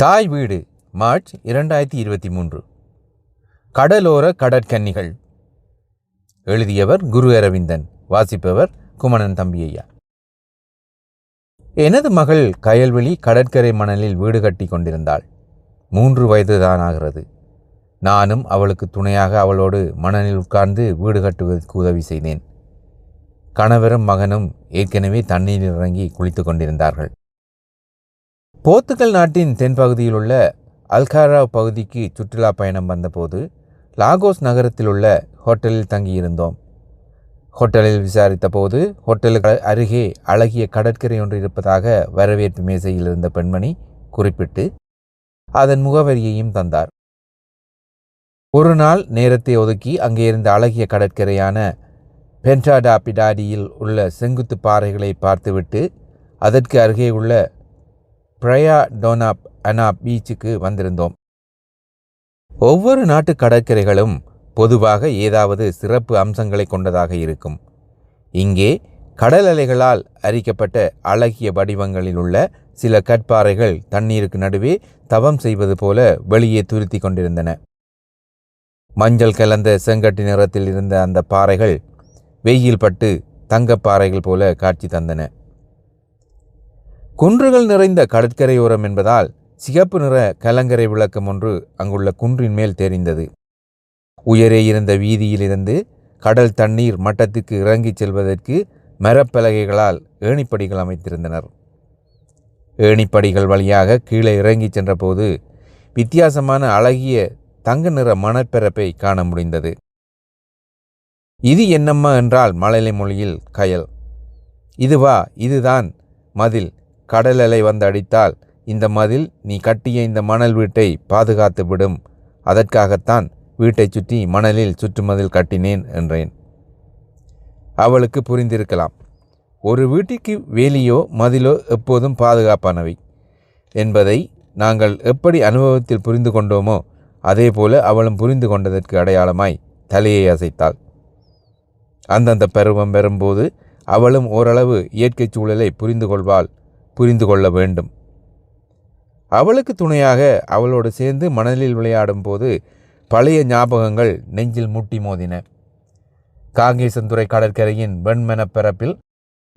தாய் வீடு மார்ச் இரண்டாயிரத்தி இருபத்தி மூன்று. கடலோர கடற்கன்னிகள். எழுதியவர் குரு அரவிந்தன் வாசிப்பவர் குமணன் தம்பியையா எனது மகள் கயல்வெளி கடற்கரை மணலில் வீடு கட்டி கொண்டிருந்தாள். மூன்று வயதுதான் ஆகிறது நானும் அவளுக்கு துணையாக அவளோடு மணலில் உட்கார்ந்து வீடு கட்டுவதற்கு உதவி செய்தேன். கணவரும் மகனும் ஏற்கனவே தண்ணீரில் இறங்கி குளித்து கொண்டிருந்தார்கள். போர்த்துகல் நாட்டின் தென்பகுதியில் உள்ள அல்காரா பகுதிக்கு சுற்றுலா பயணம் வந்தபோது லாகோஸ் நகரத்தில் உள்ள ஹோட்டலில் தங்கியிருந்தோம். ஹோட்டலில் விசாரித்த போது ஹோட்டலுக்கு அருகே அழகிய கடற்கரை ஒன்று இருப்பதாக வரவேற்பு மேசையில் இருந்த பெண்மணி குறிப்பிட்டு அதன் முகவரியையும் தந்தார். ஒரு நாள் நேரத்தை ஒதுக்கி அங்கே இருந்த அழகிய கடற்கரையான பென்டாடா பிடாடியில் உள்ள செங்குத்து பாறைகளை பார்த்துவிட்டு அதற்கு அருகே உள்ள பிரயா டோனாப் அனா பீச்சுக்கு வந்திருந்தோம். ஒவ்வொரு நாட்டு கடற்கரைகளும் பொதுவாக ஏதாவது சிறப்பு அம்சங்களை கொண்டதாக இருக்கும். இங்கே கடல் அலைகளால் அரிக்கப்பட்ட அழகிய வடிவங்களில் உள்ள சில கற்பாறைகள் தண்ணீருக்கு நடுவே தவம் செய்வது போல வெளியே துருத்தி கொண்டிருந்தன. மஞ்சள் கலந்த செங்கட்டி நிறத்தில் இருந்த அந்த பாறைகள் வெயில் பட்டு தங்கப்பாறைகள் போல காட்சி தந்தன. குன்றுகள் நிறைந்த கடற்கரையோரம் என்பதால் சிகப்பு நிற கலங்கரை விளக்கம் ஒன்று அங்குள்ள குன்றின் மேல் தெரிந்தது. உயரே இருந்த வீதியிலிருந்து கடல் தண்ணீர் மட்டத்துக்கு இறங்கிச் செல்வதற்கு மரப்பலகைகளால் ஏணிப்படிகள் அமைத்திருந்தனர். ஏணிப்படிகள் வழியாக கீழே இறங்கிச் சென்றபோது வித்தியாசமான அழகிய தங்க நிற மணற்பரப்பை காண முடிந்தது. இது என்னம்மா என்றால் மழலை மொழியில் கயல். இதுவா இதுதான் மதில் கடல் அலை வந்து அடித்தால் இந்த மதில் நீ கட்டிய இந்த மணல் வீட்டை பாதுகாத்து விடும். அதற்காகத்தான் வீட்டை சுற்றி மணலில் சுற்றுமதில் கட்டினேன் என்றேன். அவளுக்கு புரிந்திருக்கலாம். ஒரு வீட்டிற்கு வேலியோ மதிலோ எப்போதும் பாதுகாப்பானவை என்பதை நாங்கள் எப்படி அனுபவத்தில் புரிந்து கொண்டோமோ அதேபோல அவளும் புரிந்து கொண்டதற்கு அடையாளமாய் தலையை அசைத்தாள். அந்தந்த பருவம் பெறும்போது அவளும் ஓரளவு இயற்கை சூழலை புரிந்து கொள்வாள் புரிந்து கொள்ள வேண்டும். அவளுக்கு துணையாக அவளோடு சேர்ந்து மணலில் விளையாடும் போது பழைய ஞாபகங்கள் நெஞ்சில் முட்டி மோதின. காங்கேசந்துறை கடற்கரையின் வெண்மெனப்பரப்பில்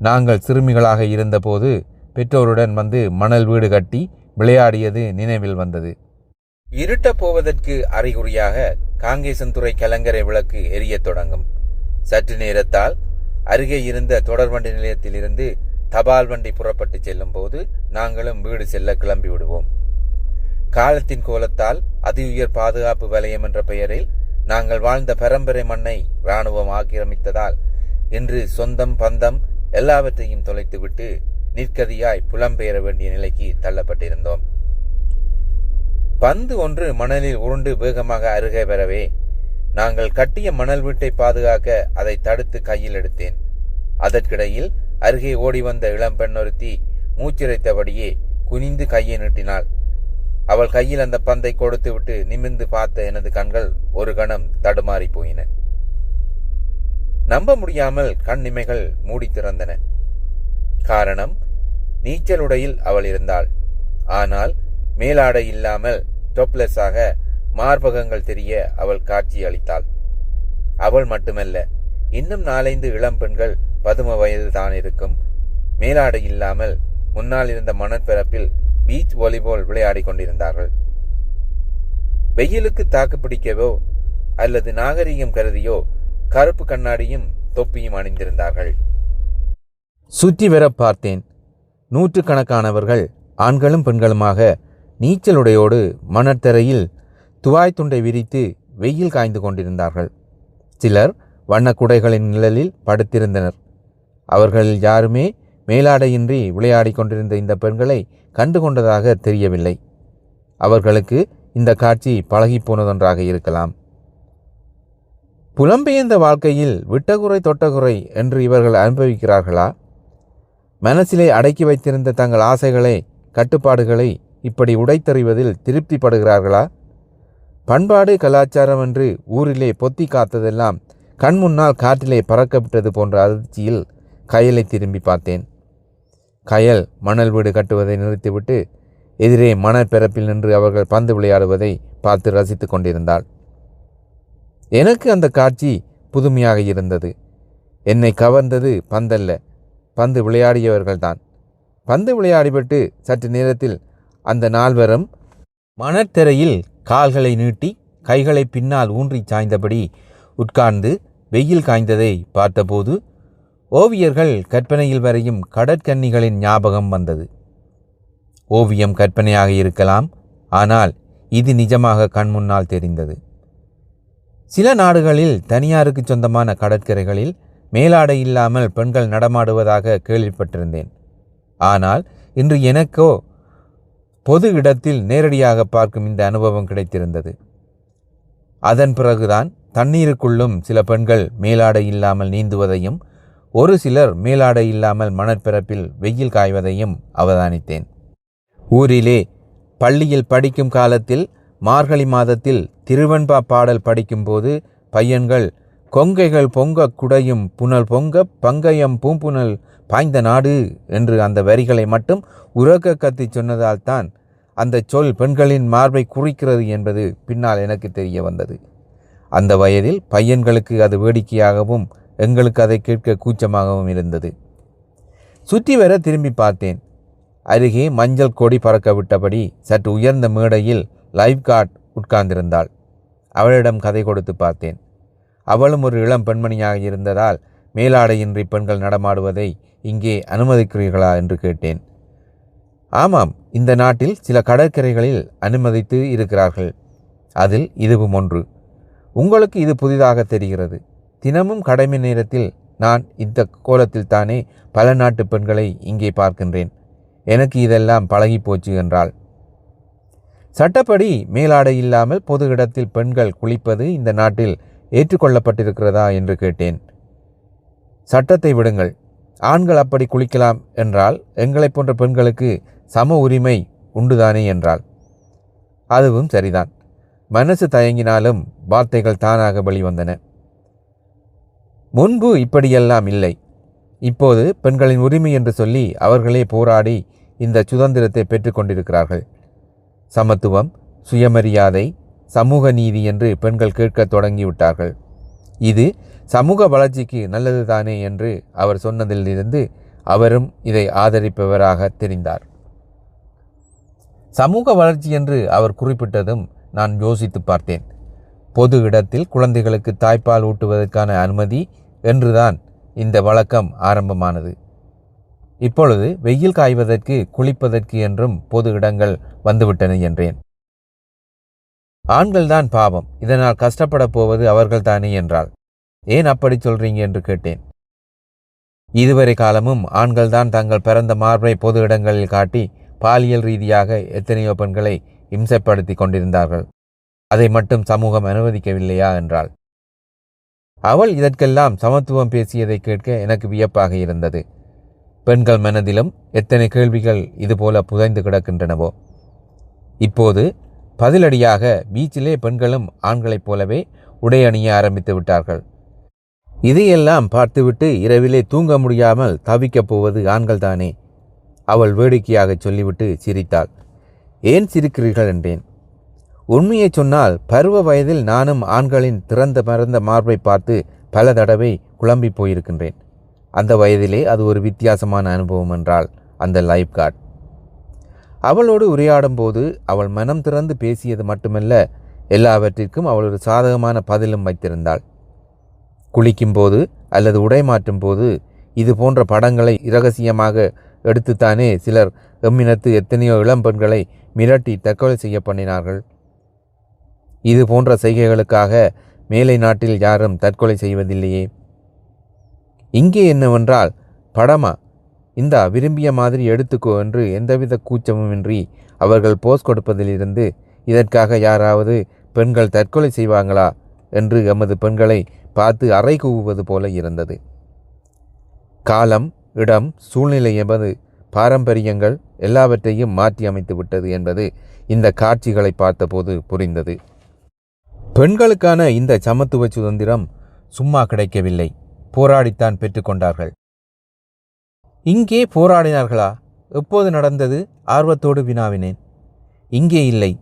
நாங்கள் சிறுமிகளாக இருந்தபோது பெற்றோருடன் வந்து மணல் வீடு கட்டி விளையாடியது நினைவில் வந்தது. இருட்டப் போவதற்கு அறிகுறியாக காங்கேசந்துறை கலங்கரை விளக்கு எரியத் தொடங்கும். சற்று நேரத்தால் அருகே இருந்த தொடர்வண்டி நிலையத்திலிருந்து தபால் வண்டி புறப்பட்டு செல்லும் போது நாங்களும் வீடு செல்ல கிளம்பி விடுவோம். காலத்தின் கோலத்தால் அதி உயர் பாதுகாப்பு வலயம் என்ற பெயரில் நாங்கள் வாழ்ந்த பரம்பரை மண்ணை இராணுவம் ஆக்கிரமித்ததால் இன்று சொந்தம் பந்தம் எல்லாவற்றையும் தொலைத்துவிட்டு நிற்கதியாய் புலம்பெயர வேண்டிய நிலைக்கு தள்ளப்பட்டிருந்தோம். பந்து ஒன்று மணலில் உருண்டு வேகமாக அருகே வரவே நாங்கள் கட்டிய மணல் வீட்டை பாதுகாக்க அதை தடுத்து கையில் எடுத்தேன். அதற்கிடையில் அருகே ஓடி வந்த இளம்பெண் ஒருத்தி மூச்சிரைத்தபடியே குனிந்து கையை நீட்டினாள். அவள் கையில் அந்த பந்தை கொடுத்துவிட்டு நிமிர்ந்து பார்த்த எனது கண்கள் ஒரு கணம் தடுமாறி போயின. நம்ப முடியாமல் கண் மூடி திறந்தன. காரணம் நீச்சல் உடையில் அவள் இருந்தாள். ஆனால் மேலாடை இல்லாமல் டொப்லெஸ்ஸாக மார்பகங்கள் தெரிய அவள் காட்சி அளித்தாள். அவள் மட்டுமல்ல இன்னும் நாலைந்து இளம் பெண்கள் பதும வயது தான் இருக்கும் மேலாடை இல்லாமல் முன்னால் இருந்த மணற்பரப்பில் பீச் வாலிபால் விளையாடிக் கொண்டிருந்தார்கள். வெயிலுக்கு தாக்கு பிடிக்கவோ அல்லது நாகரிகம் கருதியோ கருப்பு கண்ணாடியும் தொப்பியும் அணிந்திருந்தார்கள். சுற்றி வர பார்த்தேன். நூற்றுக்கணக்கானவர்கள் ஆண்களும் பெண்களுமாக நீச்சலுடையோடு மணற்தரையில் துவாய் துண்டை விரித்து வெயில் காய்ந்து கொண்டிருந்தார்கள். சிலர் வண்ணக்குடைகளின் நிழலில் படுத்திருந்தனர். அவர்களில் யாருமே மேலாடையின்றி விளையாடிக் கொண்டிருந்த இந்த பெண்களை கண்டு கொண்டதாக தெரியவில்லை. அவர்களுக்கு இந்த காட்சி பழகிப்போனதொன்றாக இருக்கலாம். புலம்பெயர்ந்த வாழ்க்கையில் விட்டகுறை தொட்டகுறை என்று இவர்கள் அனுபவிக்கிறார்களா? மனசிலே அடக்கி வைத்திருந்த தங்கள் ஆசைகளை கட்டுப்பாடுகளை இப்படி உடைத்தறிவதில் திருப்திப்படுகிறார்களா? பண்பாடு கலாச்சாரம் என்று ஊரிலே பொத்தி காத்ததெல்லாம் கண் முன்னால் காற்றிலே பறக்கப்பட்டது போன்ற அதிர்ச்சியில் கயலை திரும்பி பார்த்தேன். கயல் மணல் வீடு கட்டுவதை நிறுத்திவிட்டு எதிரே மணற்பரப்பில் நின்று அவர்கள் பந்து விளையாடுவதை பார்த்து ரசித்து கொண்டிருந்தாள். எனக்கு அந்த காட்சி புதுமையாக இருந்தது. என்னை கவர்ந்தது பந்தல்ல பந்து விளையாடியவர்கள்தான். பந்து விளையாடிவிட்டு சற்று நேரத்தில் அந்த நால்வரும் மணற்தரையில் கால்களை நீட்டி கைகளை பின்னால் ஊன்றி சாய்ந்தபடி உட்கார்ந்து வெயில் காய்ந்ததை பார்த்தபோது ஓவியர்கள் கற்பனையில் வரையும் கடற்கன்னிகளின் ஞாபகம் வந்தது. ஓவியம் கற்பனையாக இருக்கலாம் ஆனால் இது நிஜமாக கண்முன்னால் தெரிந்தது. சில நாடுகளில் தனியாருக்கு சொந்தமான கடற்கரைகளில் மேலாடை இல்லாமல் பெண்கள் நடமாடுவதாக கேள்விப்பட்டிருந்தேன். ஆனால் இன்று எனக்கோ பொது இடத்தில் நேரடியாக பார்க்கும் இந்த அனுபவம் கிடைத்திருந்தது. அதன் பிறகுதான் தண்ணீருக்குள்ளும் சில பெண்கள் மேலாடை இல்லாமல் நீந்துவதையும் ஒரு சிலர் மேலாடை இல்லாமல் மணற்பிறப்பில் வெயில் காய்வதையும் அவதானித்தேன். ஊரிலே பள்ளியில் படிக்கும் காலத்தில் மார்கழி மாதத்தில் திருவெண்பா பாடல் படிக்கும்போது பையன்கள் கொங்கைகள் பொங்க குடையும் புனல் பொங்க பங்கயம் பூம்புனல் பாய்ந்த நாடு என்று அந்த வரிகளை மட்டும் உறக்க கத்தி சொன்னதால் தான் அந்த சொல் பெண்களின் மார்பை குறிக்கிறது என்பது பின்னால் எனக்கு தெரிய வந்தது. அந்த வயதில் பையன்களுக்கு அது வேடிக்கையாகவும் எங்களுக்கு அதை கேட்க கூச்சமாகவும் இருந்தது. சுற்றி வர திரும்பி பார்த்தேன். அருகே மஞ்சள் கொடி பறக்க விட்டபடி சற்று உயர்ந்த மேடையில் லைஃப் கார்ட் உட்கார்ந்திருந்தாள். அவளிடம் கதை கொடுத்து பார்த்தேன். அவளும் ஒரு இளம் பெண்மணியாக இருந்ததால் மேலாடையின்றி பெண்கள் நடமாடுவதை இங்கே அனுமதிக்கிறீர்களா என்று கேட்டேன். ஆமாம் இந்த நாட்டில் சில கடற்கரைகளில் அனுமதித்து இருக்கிறார்கள். அதில் இதுவும் ஒன்று. உங்களுக்கு இது புதிதாக தெரிகிறது. தினமும் கடமை நேரத்தில் நான் இந்த கோலத்தில் தானே பல நாட்டு பெண்களை இங்கே பார்க்கின்றேன். எனக்கு இதெல்லாம் பழகி போச்சு என்றாள். சட்டப்படி மேலாடை இல்லாமல் பொது இடத்தில் பெண்கள் குளிப்பது இந்த நாட்டில் ஏற்றுக்கொள்ளப்பட்டிருக்கிறதா என்று கேட்டேன். சட்டத்தை விடுங்கள். ஆண்கள் அப்படி குளிக்கலாம் என்றால் எங்களைப் போன்ற பெண்களுக்கு சம உரிமை உண்டுதானே என்றாள். அதுவும் சரிதான். மனசு தயங்கினாலும் வார்த்தைகள் தானாக வெளிவந்தன. முன்பு இப்படியெல்லாம் இல்லை. இப்போது பெண்களின் உரிமை என்று சொல்லி அவர்களே போராடி இந்த சுதந்திரத்தை பெற்றுக்கொண்டிருக்கிறார்கள் சமத்துவம் சுயமரியாதை சமூக நீதி என்று பெண்கள் கேட்கத் தொடங்கிவிட்டார்கள். இது சமூக வளர்ச்சிக்கு நல்லது தானே என்று அவர் சொன்னதிலிருந்து அவரும் இதை ஆதரிப்பவராக தெரிந்தார். சமூக வளர்ச்சி என்று அவர் குறிப்பிட்டதும் நான் யோசித்து பார்த்தேன். பொது இடத்தில் குழந்தைகளுக்கு தாய்ப்பால் ஊட்டுவதற்கான அனுமதி என்றுதான் இந்த வழக்கம் ஆரம்பமானது. இப்பொழுது வெயில் காய்வதற்கு குளிப்பதற்கு என்றும் பொது இடங்கள் வந்துவிட்டன என்றேன். ஆண்கள்தான் பாவம். இதனால் கஷ்டப்பட போவது அவர்கள்தானே என்றாள். ஏன் அப்படி சொல்றீங்க? என்று கேட்டேன். இதுவரை காலமும் ஆண்கள்தான் தங்கள் பிறந்த மார்பை பொது இடங்களில் காட்டி பாலியல் ரீதியாக எத்தனையோ பெண்களை இம்சைப்படுத்தி கொண்டிருந்தார்கள். அதை மட்டும் சமூகம் அனுமதிக்கவில்லையா? என்றாள். அவள் இதற்கெல்லாம் சமத்துவம் பேசியதை கேட்க எனக்கு வியப்பாக இருந்தது. பெண்கள் மனதிலும் எத்தனை கேள்விகள் இதுபோல புதைந்து கிடக்கின்றனவோ. இப்போது பதிலடியாக பீச்சிலே பெண்களும் ஆண்களைப் போலவே உடை அணிய ஆரம்பித்து விட்டார்கள். இதையெல்லாம் பார்த்துவிட்டு இரவிலே தூங்க முடியாமல் தவிக்கப் போவது ஆண்கள்தானே? அவள் வேடிக்கையாக சொல்லிவிட்டு சிரித்தாள். ஏன் சிரிக்கிறீர்கள்? என்றேன். உண்மையை சொன்னால் பருவ வயதில் நானும் ஆண்களின் திறந்த மறந்த மார்பை பார்த்து பல தடவை குழம்பி போயிருக்கின்றேன். அந்த வயதிலே அது ஒரு வித்தியாசமான அனுபவம் என்றால் அந்த லைஃப் கார்ட் அவளோடு உரையாடும் போது அவள் மனம் திறந்து பேசியது மட்டுமல்ல எல்லாவற்றிற்கும் அவள் ஒரு சாதகமான பதிலும் வைத்திருந்தாள். குளிக்கும்போது அல்லது உடை மாற்றும் போது இது போன்ற படங்களை இரகசியமாக எடுத்துத்தானே சிலர் எம்மினத்து எத்தனையோ இளம்பெண்களை மிரட்டி தற்கொலை செய்ய பண்ணினார்கள். இது போன்ற செய்கைகளுக்காக மேலை நாட்டில் யாரும் தற்கொலை செய்வதில்லையே. இங்கே என்னவென்றால் படமா இந்தா விரும்பிய மாதிரி எடுத்துக்கோ என்று எந்தவித கூச்சமுமின்றி அவர்கள் போஸ் கொடுப்பதிலிருந்து இதற்காக யாராவது பெண்கள் தற்கொலை செய்வாங்களா என்று எமது பெண்களை பார்த்து அறை கூவுவது போல இருந்தது. காலம் இடம் சூழ்நிலை என்பது பாரம்பரியங்கள் எல்லாவற்றையும் மாற்றி அமைத்து விட்டது என்பது இந்த காட்சிகளை பார்த்தபோது புரிந்தது. பெண்களுக்கான இந்த சமத்துவ சுதந்திரம் சும்மா கிடைக்கவில்லை. போராடித்தான் பெற்றுக்கொண்டார்கள் இங்கே போராடினார்களா? எப்போது நடந்தது? ஆர்வத்தோடு வினாவினேன். இங்கே இல்லை.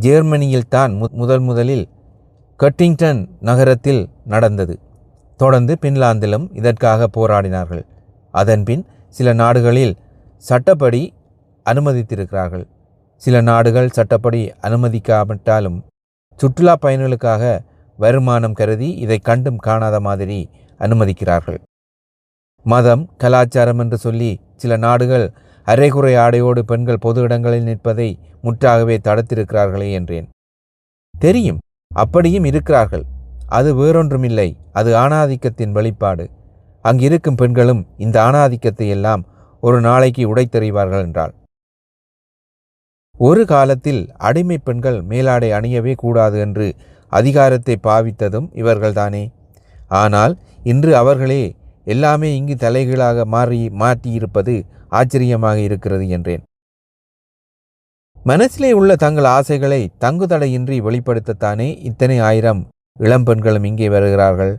ஜெர்மனியில்தான் மு முதல் முதலில் கட்டிங்டன் நகரத்தில் நடந்தது. தொடர்ந்து பின்லாந்திலும் இதற்காக போராடினார்கள். அதன்பின் சில நாடுகளில் சட்டப்படி அனுமதித்திருக்கிறார்கள். சில நாடுகள் சட்டப்படி அனுமதிக்காவிட்டாலும் சுற்றுலா பயணிகளுக்காக வருமானம் கருதி இதை கண்டும் காணாத மாதிரி அனுமதிக்கிறார்கள். மதம் கலாச்சாரம் என்று சொல்லி சில நாடுகள் அரைகுறை ஆடையோடு பெண்கள் பொது இடங்களில் நிற்பதை முற்றாகவே தடுத்திருக்கிறார்களே என்றேன். தெரியும் அப்படியும் இருக்கிறார்கள். அது வேறொன்றுமில்லை அது ஆணாதிக்கத்தின் வெளிப்பாடு. அங்கிருக்கும் பெண்களும் இந்த ஆணாதிக்கத்தை எல்லாம் ஒரு நாளைக்கு உடைத்தெறிவார்கள் என்றாள். ஒரு காலத்தில் அடிமை பெண்கள் மேலாடை அணியவே கூடாது என்று அதிகாரத்தை பாவித்ததும் இவர்கள்தானே. ஆனால் இன்று அவர்களே எல்லாமே இங்கு தலைகீழாக மாறி மாற்றியிருப்பது ஆச்சரியமாக இருக்கிறது என்றேன். மனசிலே உள்ள தங்கள் ஆசைகளை தங்குதடையின்றி வெளிப்படுத்தத்தானே இத்தனை ஆயிரம் இளம்பெண்களும் இங்கே வருகிறார்கள்?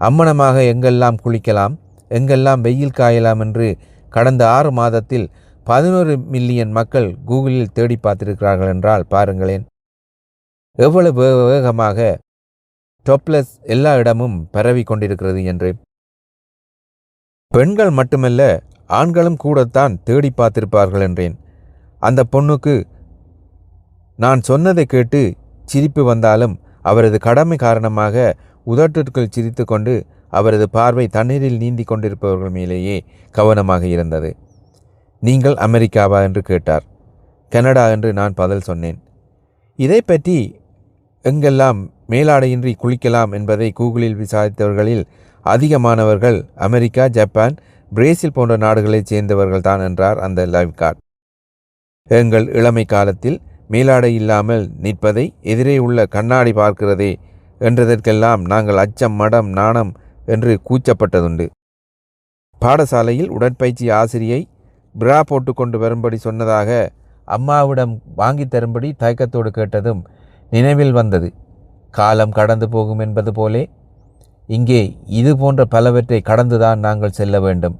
அம்மனமாக எங்கெல்லாம் குளிக்கலாம் எங்கெல்லாம் வெயில் காயலாம் என்று கடந்த ஆறு மாதத்தில் பதினோரு மில்லியன் மக்கள் கூகுளில் தேடி பார்த்திருக்கிறார்கள் என்றால் பாருங்களேன். எவ்வளவு வேகமாக டொப்லஸ் எல்லா இடமும் பரவி கொண்டிருக்கிறது என்று. பெண்கள் மட்டுமல்ல ஆண்களும் கூடத்தான் தேடி பார்த்திருப்பார்கள் என்றேன். அந்த பொண்ணுக்கு நான் சொன்னதை கேட்டு சிரிப்பு வந்தாலும் அவரது கடமை காரணமாக உதட்டிற்குள் சிரித்து கொண்டு அவரது பார்வை தண்ணீரில் நீந்தி கொண்டிருப்பவர்கள் மேலேயே கவனமாக இருந்தது. நீங்கள் அமெரிக்காவா என்று கேட்டார். கனடா என்று நான் பதில் சொன்னேன். இதை பற்றி எங்கெல்லாம் மேலாடையின்றி குளிக்கலாம் என்பதை கூகுளில் விசாரித்தவர்களில் அதிகமானவர்கள் அமெரிக்கா ஜப்பான் பிரேசில் போன்ற நாடுகளைச் சேர்ந்தவர்கள் தான் என்றார் அந்த லைவ் கார்டு. எங்கள் இளமை காலத்தில் மேலாடை இல்லாமல் நிற்பதை எதிரே உள்ள கண்ணாடி பார்க்கிறதே என்றதற்கெல்லாம் நாங்கள் அச்சம் மடம் நாணம் என்று கூச்சப்பட்டதுண்டு. பாடசாலையில் உடற்பயிற்சி ஆசிரியை பிரா போட்டு கொண்டு வரும்படி சொன்னதாக அம்மாவிடம் வாங்கி தரும்படி தயக்கத்தோடு கேட்டதும் நினைவில் வந்தது. காலம் கடந்து போகும் என்பது போலே இங்கே இது போன்ற பலவற்றை கடந்துதான் நாங்கள் செல்ல வேண்டும்.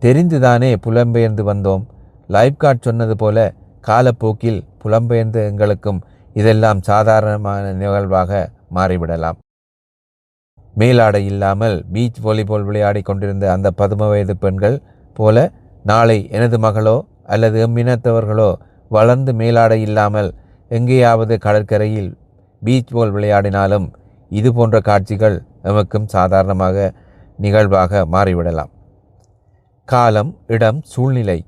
தெரிந்துதானே புலம்பெயர்ந்து வந்தோம். லைஃப் கார்ட் சொன்னது போல காலப்போக்கில் புலம்பெயர்ந்த எங்களுக்கும் இதெல்லாம் சாதாரணமான நிகழ்வாக மாறிவிடலாம். மேலாடை இல்லாமல் பீச் வாலிபால் விளையாடி கொண்டிருந்த அந்த பதும வயது பெண்கள் போல நாளை எனது மகளோ அல்லது எம்மினத்தவர்களோ வளர்ந்து மேலாடை இல்லாமல் எங்கேயாவது கடற்கரையில் பீச் போல் விளையாடினாலும் இது போன்ற காட்சிகள் எமக்கும் சாதாரணமாக நிகழ்வாக மாறிவிடலாம். காலம் இடம் சூழ்நிலை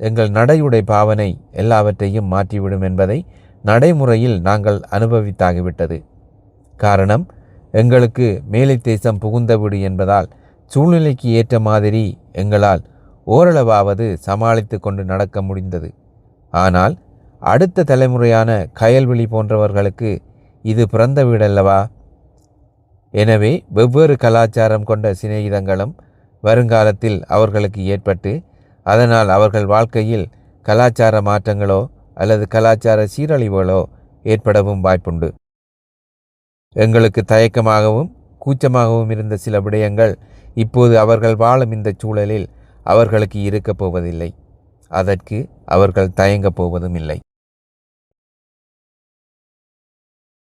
எங்கள் நடையுடை பாவனை எல்லாவற்றையும் மாற்றிவிடும் என்பதை நடைமுறையில் நாங்கள் அனுபவித்தாகிவிட்டது. காரணம் எங்களுக்கு மேலை தேசம் புகுந்த வீடு என்பதால் சூழ்நிலைக்கு ஏற்ற மாதிரி எங்களால் ஓரளவாவது சமாளித்து கொண்டு நடக்க முடிந்தது. ஆனால் அடுத்த தலைமுறையான கயல்விழி போன்றவர்களுக்கு இது பிறந்த வீடல்லவா? எனவே வெவ்வேறு கலாச்சாரம் கொண்ட சிநேகிதங்களும் வருங்காலத்தில் அவர்களுக்கு ஏற்பட்டு அதனால் அவர்கள் வாழ்க்கையில் கலாச்சார மாற்றங்களோ அல்லது கலாச்சார சீரழிவுகளோ ஏற்படவும் வாய்ப்புண்டு. எங்களுக்கு தயக்கமாகவும் கூச்சமாகவும் இருந்த சில விடயங்கள் இப்போது அவர்கள் வாழும் இந்த சூழலில் அவர்களுக்கு இருக்கப் போவதில்லை அதற்கு அவர்கள் தயங்கப் போவதும் இல்லை